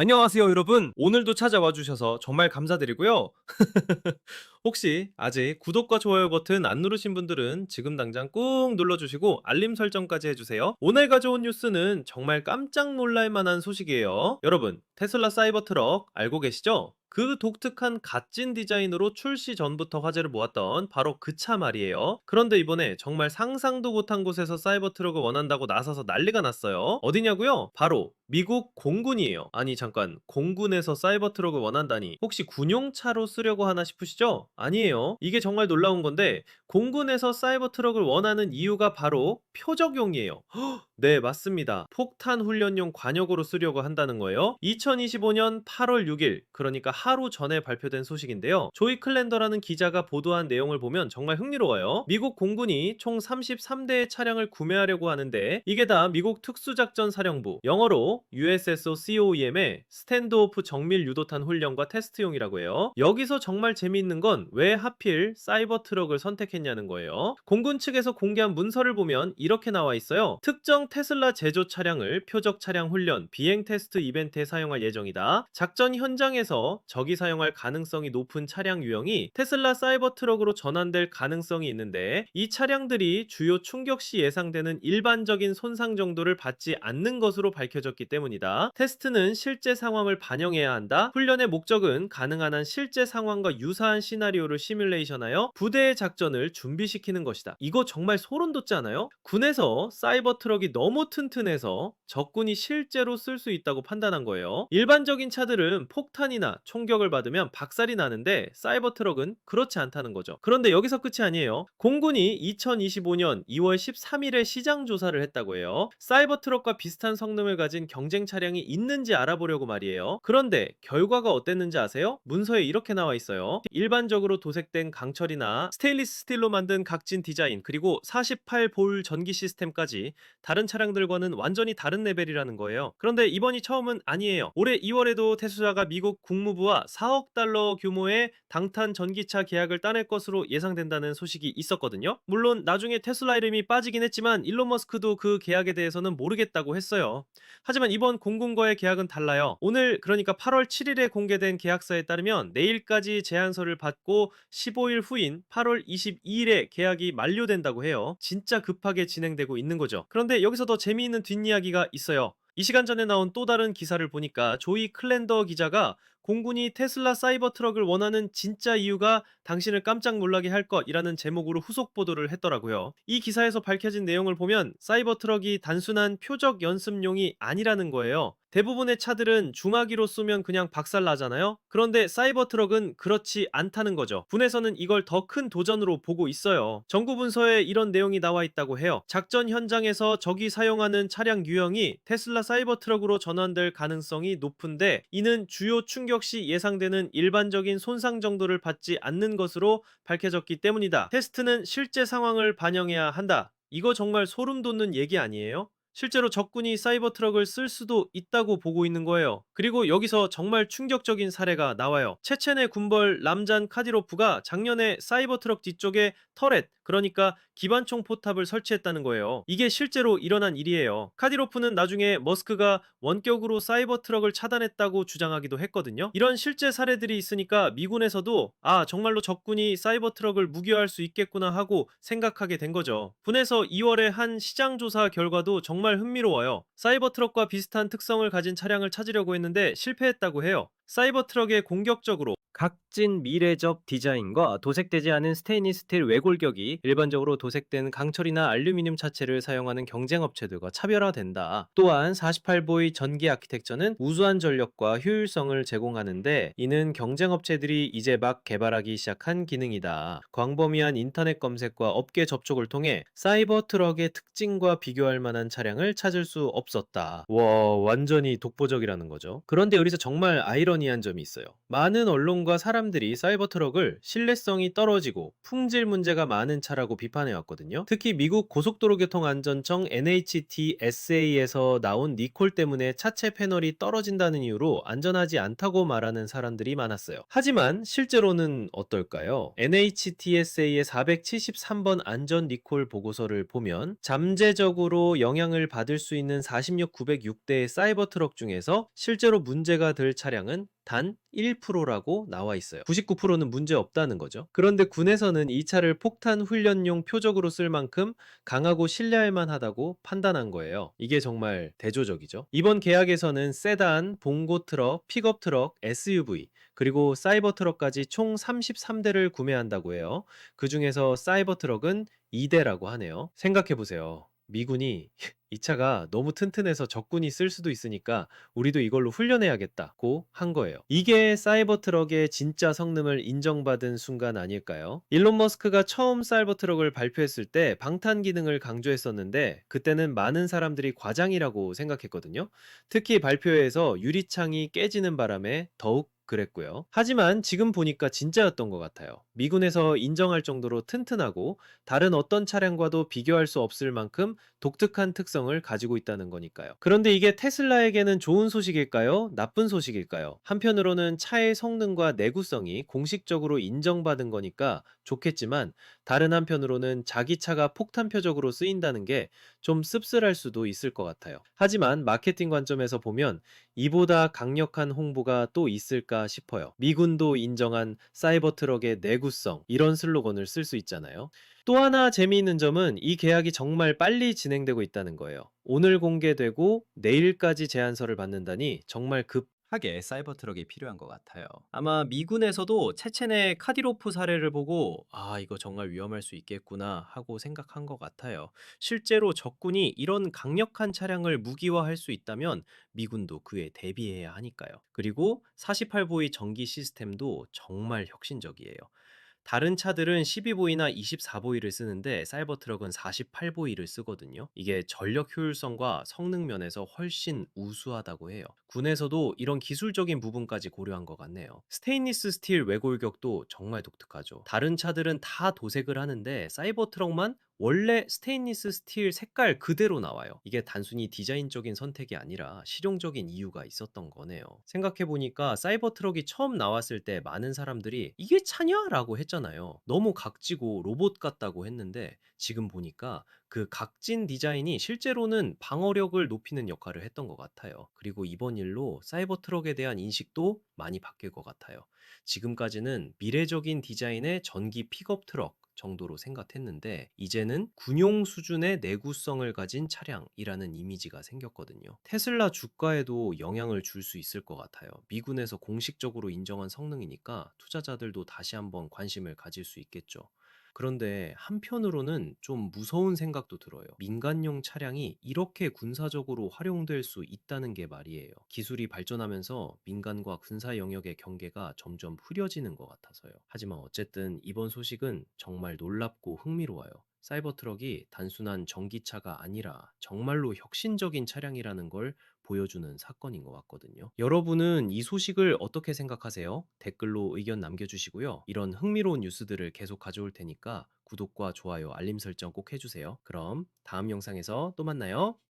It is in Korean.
안녕하세요, 여러분. 오늘도 찾아와 주셔서 정말 감사드리고요. 혹시 아직 구독과 좋아요 버튼 안 누르신 분들은 지금 당장 꾹 눌러주시고 알림 설정까지 해주세요. 오늘 가져온 뉴스는 정말 깜짝 놀랄 만한 소식이에요. 여러분, 테슬라 사이버 트럭 알고 계시죠? 그 독특한 갓진 디자인으로 출시 전부터 화제를 모았던 바로 그 차 말이에요. 그런데 이번에 정말 상상도 못한 곳에서 사이버 트럭을 원한다고 나서서 난리가 났어요. 어디냐고요? 바로 미국 공군이에요. 아니 잠깐 공군에서 사이버 트럭을 원한다니 혹시 군용차로 쓰려고 하나 싶으시죠? 아니에요. 이게 정말 놀라운 건데 공군에서 사이버 트럭을 원하는 이유가 바로 표적용이에요. 헉, 네, 맞습니다. 폭탄 훈련용 관역으로 쓰려고 한다는 거예요. 2025년 8월 6일, 그러니까 하루 전에 발표된 소식인데요. 조이 클랜더라는 기자가 보도한 내용을 보면 정말 흥미로워요. 미국 공군이 총 33대의 차량을 구매하려고 하는데 이게 다 미국 특수작전 사령부, 영어로 USSO COEM의 스탠드오프 정밀 유도탄 훈련과 테스트용이라고 해요. 여기서 정말 재미있는 건 왜 하필 사이버 트럭을 선택했냐는 거예요. 공군 측에서 공개한 문서를 보면 이렇게 나와 있어요. 특정 테슬라 제조 차량을 표적 차량 훈련, 비행 테스트 이벤트에 사용할 예정이다. 작전 현장에서 적이 사용할 가능성이 높은 차량 유형이 테슬라 사이버 트럭으로 전환될 가능성이 있는데 이 차량들이 주요 충격 시 예상되는 일반적인 손상 정도를 받지 않는 것으로 밝혀졌기 때문이다. 테스트는 실제 상황을 반영해야 한다. 훈련의 목적은 가능한 한 실제 상황과 유사한 시나리오를 시뮬레이션하여 부대의 작전을 준비시키는 것이다. 이거 정말 소름 돋지 않아요? 군에서 사이버 트럭이 너무 튼튼해서 적군이 실제로 쓸 수 있다고 판단한 거예요. 일반적인 차들은 폭탄이나 총격을 받으면 박살이 나는데 사이버 트럭은 그렇지 않다는 거죠. 그런데 여기서 끝이 아니에요. 공군이 2025년 2월 13일에 시장 조사를 했다고 해요. 사이버 트럭과 비슷한 성능을 가진 경쟁 차량이 있는지 알아보려고 말이에요. 그런데 결과가 어땠는지 아세요? 문서에 이렇게 나와 있어요. 일반적으로 도색된 강철이나 스테인리스 스틸로 만든 각진 디자인 그리고 48볼 전기 시스템까지 다른 차량들과는 완전히 다른 레벨이라는 거예요. 그런데 이번이 처음은 아니에요. 올해 2월에도 테슬라가 미국 국무부와 4억 달러 규모의 당탄 전기차 계약을 따낼 것으로 예상된다는 소식이 있었거든요. 물론 나중에 테슬라 이름이 빠지긴 했지만 일론 머스크도 그 계약에 대해서는 모르겠다고 했어요. 하지만 이번 공군과의 계약은 달라요. 오늘 그러니까 8월 7일에 공개된 계약서에 따르면 내일까지 제안서를 받고 15일 후인 8월 22일에 계약이 만료된다고 해요. 진짜 급하게 진행되고 있는 거죠. 그런데 여기서 더 재미있는 뒷이야기가 있어요. 이 시간 전에 나온 또 다른 기사를 보니까 조이 클랜더 기자가 공군이 테슬라 사이버 트럭을 원하는 진짜 이유가 당신을 깜짝 놀라게 할 것이라는 제목으로 후속 보도를 했더라고요. 이 기사에서 밝혀진 내용을 보면 사이버 트럭이 단순한 표적 연습용이 아니라는 거예요. 대부분의 차들은 중화기로 쏘면 그냥 박살 나잖아요? 그런데 사이버 트럭은 그렇지 않다는 거죠. 군에서는 이걸 더 큰 도전으로 보고 있어요. 정부 문서에 이런 내용이 나와 있다고 해요. 작전 현장에서 적이 사용하는 차량 유형이 테슬라 사이버 트럭으로 전환될 가능성이 높은데 이는 주요 충격 시 예상되는 일반적인 손상 정도를 받지 않는 것으로 밝혀졌기 때문이다. 테스트는 실제 상황을 반영해야 한다. 이거 정말 소름 돋는 얘기 아니에요? 실제로 적군이 사이버 트럭을 쓸 수도 있다고 보고 있는 거예요. 그리고 여기서 정말 충격적인 사례가 나와요. 체첸의 군벌 람잔 카디로프가 작년에 사이버 트럭 뒤쪽에 터렛, 그러니까 기관총 포탑을 설치했다는 거예요. 이게 실제로 일어난 일이에요. 카디로프는 나중에 머스크가 원격으로 사이버 트럭을 차단했다고 주장하기도 했거든요. 이런 실제 사례들이 있으니까 미군에서도 아, 정말로 적군이 사이버 트럭을 무기화할 수 있겠구나 하고 생각하게 된 거죠. 군에서 2월에 한 시장 조사 결과도 정말 흥미로워요. 사이버 트럭과 비슷한 특성을 가진 차량을 찾으려고 했는데 실패했다고 해요. 사이버 트럭에 공격적으로 각진 미래적 디자인과 도색되지 않은 스테인리스 스틸 외골격이 일반적으로 도색된 강철이나 알루미늄 차체를 사용하는 경쟁 업체들과 차별화된다. 또한 48보의 전기 아키텍처는 우수한 전력과 효율성을 제공하는데 이는 경쟁 업체들이 이제 막 개발하기 시작한 기능이다. 광범위한 인터넷 검색과 업계 접촉을 통해 사이버 트럭의 특징과 비교할 만한 차량을 찾을 수 없었다. 와, 완전히 독보적이라는 거죠. 그런데 여기서 정말 아이러니 아이러니한 점이 있어요. 많은 언론과 사람들이 사이버 트럭을 신뢰성이 떨어지고 품질 문제가 많은 차라고 비판해 왔거든요. 특히 미국 고속도로교통안전청 NHTSA에서 나온 니콜 때문에 차체 패널이 떨어진다는 이유로 안전하지 않다고 말하는 사람들이 많았어요. 하지만 실제로는 어떨까요? NHTSA의 473번 안전 니콜 보고서를 보면 잠재적으로 영향을 받을 수 있는 46 906대의 사이버 트럭 중에서 실제로 문제가 될 차량은 단 1%라고 나와 있어요. 99%는 문제 없다는 거죠. 그런데 군에서는 이 차를 폭탄 훈련용 표적으로 쓸 만큼 강하고 신뢰할 만하다고 판단한 거예요. 이게 정말 대조적이죠. 이번 계약에서는 세단, 봉고 트럭, 픽업 트럭, SUV, 그리고 사이버 트럭까지 총 33대를 구매한다고 해요. 그 중에서 사이버 트럭은 2대라고 하네요. 생각해 보세요. 미군이 이 차가 너무 튼튼해서 적군이 쓸 수도 있으니까 우리도 이걸로 훈련해야겠다고 한 거예요. 이게 사이버 트럭의 진짜 성능을 인정받은 순간 아닐까요? 일론 머스크가 처음 사이버 트럭을 발표했을 때 방탄 기능을 강조했었는데 그때는 많은 사람들이 과장이라고 생각했거든요. 특히 발표회에서 유리창이 깨지는 바람에 더욱 그랬고요. 하지만 지금 보니까 진짜였던 것 같아요. 미군에서 인정할 정도로 튼튼하고 다른 어떤 차량과도 비교할 수 없을 만큼 독특한 특성을 가지고 있다는 거니까요. 그런데 이게 테슬라에게는 좋은 소식일까요? 나쁜 소식일까요? 한편으로는 차의 성능과 내구성이 공식적으로 인정받은 거니까 좋겠지만 다른 한편으로는 자기 차가 폭탄 표적으로 쓰인다는 게 좀 씁쓸할 수도 있을 것 같아요. 하지만 마케팅 관점에서 보면 이보다 강력한 홍보가 또 있 을까 싶어요. 미군도 인정한 사이버 트럭의 내구성 이런 슬로건을 쓸 수 있잖아요. 또 하나 재미있는 점은 이 계약이 정말 빨리 진행되고 있다는 거예요. 오늘 공개되고 내일까지 제안서를 받는다니 정말 급 하게 사이버 트럭이 필요한 것 같아요. 아마 미군에서도 체첸의 카디로프 사례를 보고 아 이거 정말 위험할 수 있겠구나 하고 생각한 것 같아요. 실제로 적군이 이런 강력한 차량을 무기화할 수 있다면 미군도 그에 대비해야 하니까요. 그리고 48보이 전기 시스템도 정말 혁신적이에요. 다른 차들은 12보이나 24보이를 쓰는데 사이버 트럭은 48보이를 쓰거든요. 이게 전력 효율성과 성능 면에서 훨씬 우수하다고 해요. 군에서도 이런 기술적인 부분까지 고려한 것 같네요. 스테인리스 스틸 외골격도 정말 독특하죠. 다른 차들은 다 도색을 하는데 사이버 트럭만 원래 스테인리스 스틸 색깔 그대로 나와요. 이게 단순히 디자인적인 선택이 아니라 실용적인 이유가 있었던 거네요. 생각해보니까 사이버 트럭이 처음 나왔을 때 많은 사람들이 이게 차냐? 라고 했잖아요. 너무 각지고 로봇 같다고 했는데 지금 보니까 그 각진 디자인이 실제로는 방어력을 높이는 역할을 했던 것 같아요. 그리고 이번 일로 사이버 트럭에 대한 인식도 많이 바뀔 것 같아요. 지금까지는 미래적인 디자인의 전기 픽업 트럭, 정도로 생각했는데 이제는 군용 수준의 내구성을 가진 차량이라는 이미지가 생겼거든요. 테슬라 주가에도 영향을 줄 수 있을 것 같아요. 미군에서 공식적으로 인정한 성능이니까 투자자들도 다시 한번 관심을 가질 수 있겠죠. 그런데 한편으로는 좀 무서운 생각도 들어요. 민간용 차량이 이렇게 군사적으로 활용될 수 있다는 게 말이에요. 기술이 발전하면서 민간과 군사 영역의 경계가 점점 흐려지는 것 같아서요. 하지만 어쨌든 이번 소식은 정말 놀랍고 흥미로워요. 사이버 트럭이 단순한 전기차가 아니라 정말로 혁신적인 차량이라는 걸 보여주는 사건인 것 같거든요. 여러분은 이 소식을 어떻게 생각하세요? 댓글로 의견 남겨주시고요. 이런 흥미로운 뉴스들을 계속 가져올 테니까 구독과 좋아요, 알림 설정 꼭 해주세요. 그럼 다음 영상에서 또 만나요.